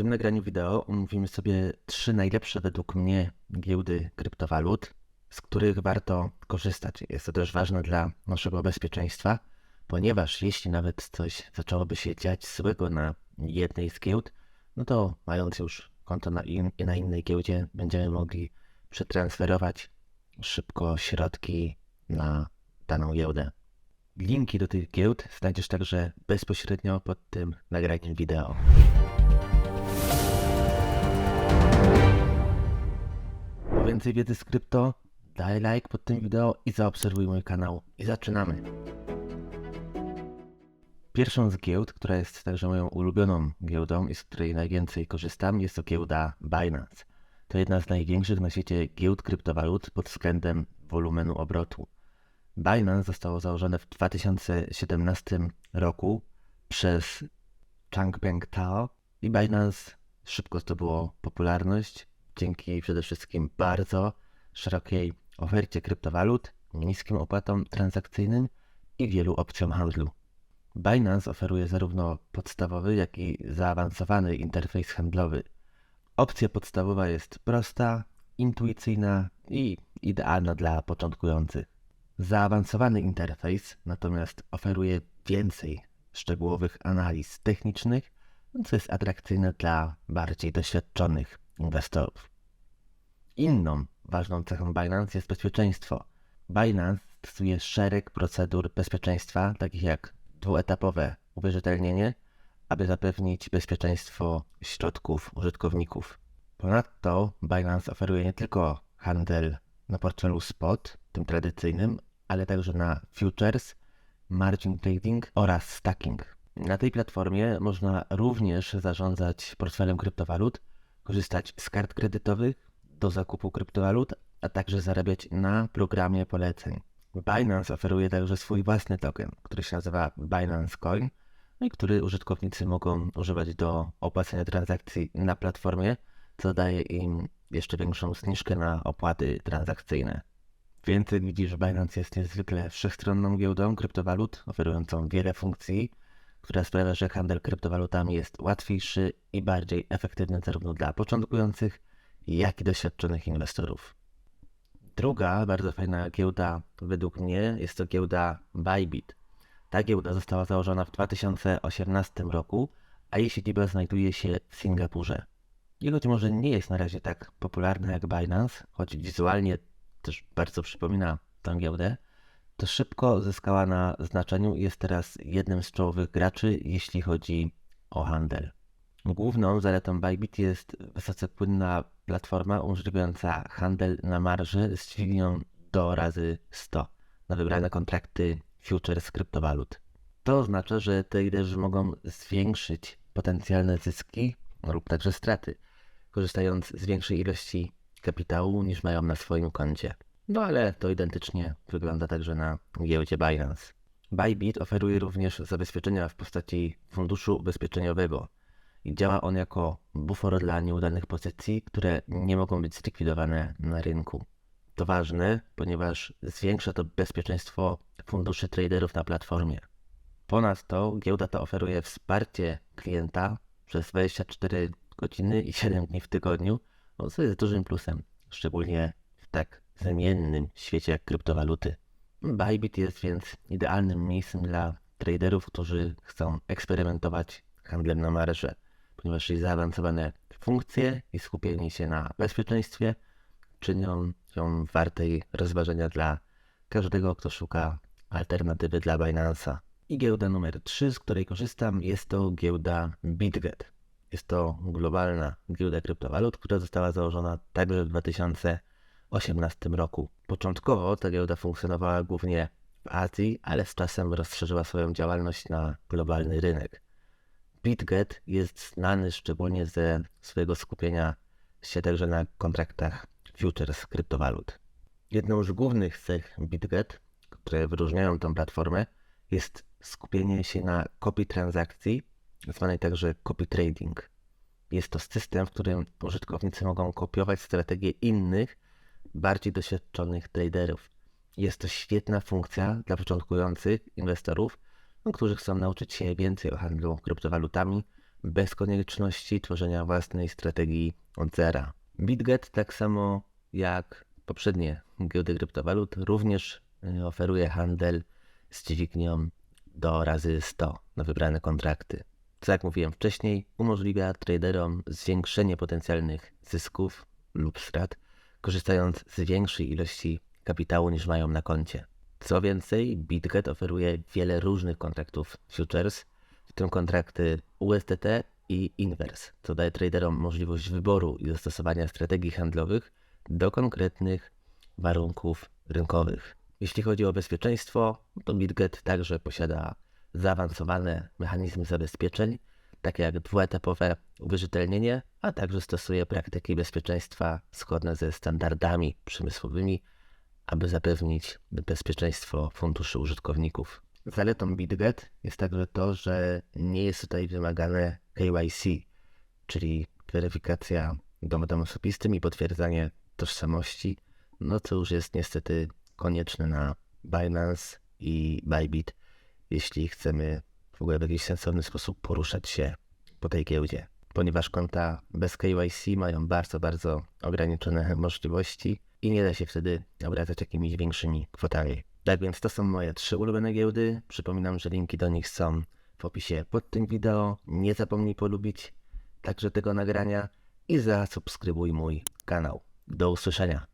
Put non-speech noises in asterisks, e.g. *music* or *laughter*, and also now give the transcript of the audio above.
tym nagraniu wideo omówimy sobie trzy najlepsze według mnie giełdy kryptowalut, z których warto korzystać. Jest to też ważne dla naszego bezpieczeństwa, ponieważ jeśli nawet coś zaczęłoby się dziać złego na jednej z giełd, no to mając już konto na, in, na innej giełdzie, będziemy mogli przetransferować szybko środki na daną giełdę. Linki do tych giełd znajdziesz także bezpośrednio pod tym nagraniem wideo. Po więcej wiedzy z krypto, daj like pod tym wideo i zaobserwuj mój kanał. I zaczynamy. Pierwszą z giełd, która jest także moją ulubioną giełdą i z której najwięcej korzystam, jest to giełda Binance. To jedna z największych na świecie giełd kryptowalut pod względem wolumenu obrotu. Binance zostało założone w 2017 roku przez Changpeng Tao i Binance szybko zdobyło popularność dzięki przede wszystkim bardzo szerokiej ofercie kryptowalut, niskim opłatom transakcyjnym i wielu opcjom handlu. Binance oferuje zarówno podstawowy, jak i zaawansowany interfejs handlowy. Opcja podstawowa jest prosta, intuicyjna i idealna dla początkujących. Zaawansowany interfejs natomiast oferuje więcej szczegółowych analiz technicznych, co jest atrakcyjne dla bardziej doświadczonych inwestorów. Inną ważną cechą Binance jest bezpieczeństwo. Binance stosuje szereg procedur bezpieczeństwa, takich jak dwuetapowe uwierzytelnienie, aby zapewnić bezpieczeństwo środków użytkowników. Ponadto Binance oferuje nie tylko handel na portfelu spot, tym tradycyjnym, ale także na futures, margin trading oraz stacking. Na tej platformie można również zarządzać portfelem kryptowalut, korzystać z kart kredytowych do zakupu kryptowalut, a także zarabiać na programie poleceń. Binance oferuje także swój własny token, który się nazywa Binance Coin, no i który użytkownicy mogą używać do opłacenia transakcji na platformie, co daje im jeszcze większą zniżkę na opłaty transakcyjne. Więcej widzisz, Binance jest niezwykle wszechstronną giełdą kryptowalut, oferującą wiele funkcji, która sprawia, że handel kryptowalutami jest łatwiejszy i bardziej efektywny zarówno dla początkujących, jak i doświadczonych inwestorów. Druga bardzo fajna giełda według mnie jest to giełda Bybit. Ta giełda została założona w 2018 roku, a jej siedziba znajduje się w Singapurze. I choć może nie jest na razie tak popularna jak Binance, choć wizualnie też bardzo przypomina tę giełdę, to szybko zyskała na znaczeniu i jest teraz jednym z czołowych graczy, jeśli chodzi o handel. Główną zaletą Bybit jest wysoce płynna platforma umożliwiająca handel na marży z dźwignią do razy 100 na wybrane kontrakty futures kryptowalut. To oznacza, że traderzy mogą zwiększyć potencjalne zyski lub także straty, korzystając z większej ilości kapitału niż mają na swoim koncie. No ale to identycznie wygląda także na giełdzie Binance. Bybit oferuje również zabezpieczenia w postaci funduszu ubezpieczeniowego i działa on jako bufor dla nieudanych pozycji, które nie mogą być zlikwidowane na rynku. To ważne, ponieważ zwiększa to bezpieczeństwo funduszy traderów na platformie. Ponadto giełda ta oferuje wsparcie klienta przez 24 godziny i 7 dni w tygodniu, co jest dużym plusem, szczególnie w tak zmiennym świecie jak kryptowaluty. Bybit jest więc idealnym miejscem dla traderów, którzy chcą eksperymentować handlem na marże, ponieważ jej zaawansowane funkcje i skupienie się na bezpieczeństwie czynią ją wartej rozważenia dla każdego, kto szuka alternatywy dla Binance'a. I giełda numer 3, z której korzystam, jest to giełda BitGet. Jest to globalna giełda kryptowalut, która została założona także w 2018 roku. Początkowo ta giełda funkcjonowała głównie w Azji, ale z czasem rozszerzyła swoją działalność na globalny rynek. BitGet jest znany szczególnie ze swojego skupienia się także na kontraktach futures kryptowalut. Jedną z głównych cech BitGet, które wyróżniają tę platformę, jest skupienie się na kopii transakcji zwanej także copy trading. Jest to system, w którym użytkownicy mogą kopiować strategie innych, bardziej doświadczonych traderów. Jest to świetna funkcja dla początkujących inwestorów, no, którzy chcą nauczyć się więcej o handlu kryptowalutami bez konieczności tworzenia własnej strategii od zera. BitGet, tak samo jak poprzednie giełdy kryptowalut, również y, oferuje handel z dźwignią do razy 100 na wybrane kontrakty. Co jak mówiłem wcześniej, umożliwia traderom zwiększenie potencjalnych zysków lub strat, korzystając z większej ilości kapitału niż mają na koncie. Co więcej, BitGet oferuje wiele różnych kontraktów futures, w tym kontrakty USDT i Inverse, co daje traderom możliwość wyboru i dostosowania strategii handlowych do konkretnych warunków rynkowych. Jeśli chodzi o bezpieczeństwo, to BitGet także posiada zaawansowane mechanizmy zabezpieczeń, takie jak dwuetapowe uwierzytelnienie, a także stosuje praktyki bezpieczeństwa zgodne ze standardami przemysłowymi, aby zapewnić bezpieczeństwo funduszy użytkowników. Zaletą BitGet jest także to, że nie jest tutaj wymagane KYC, czyli weryfikacja dowodem osobistym i potwierdzanie tożsamości, no co już jest niestety konieczne na Binance i Bybit, jeśli chcemy w ogóle w jakiś sensowny sposób poruszać się po tej giełdzie. Ponieważ konta bez KYC mają bardzo, bardzo ograniczone *laughs* możliwości i nie da się wtedy obracać jakimiś większymi kwotami. Tak więc to są moje trzy ulubione giełdy. Przypominam, że linki do nich są w opisie pod tym wideo. Nie zapomnij polubić także tego nagrania i zasubskrybuj mój kanał. Do usłyszenia.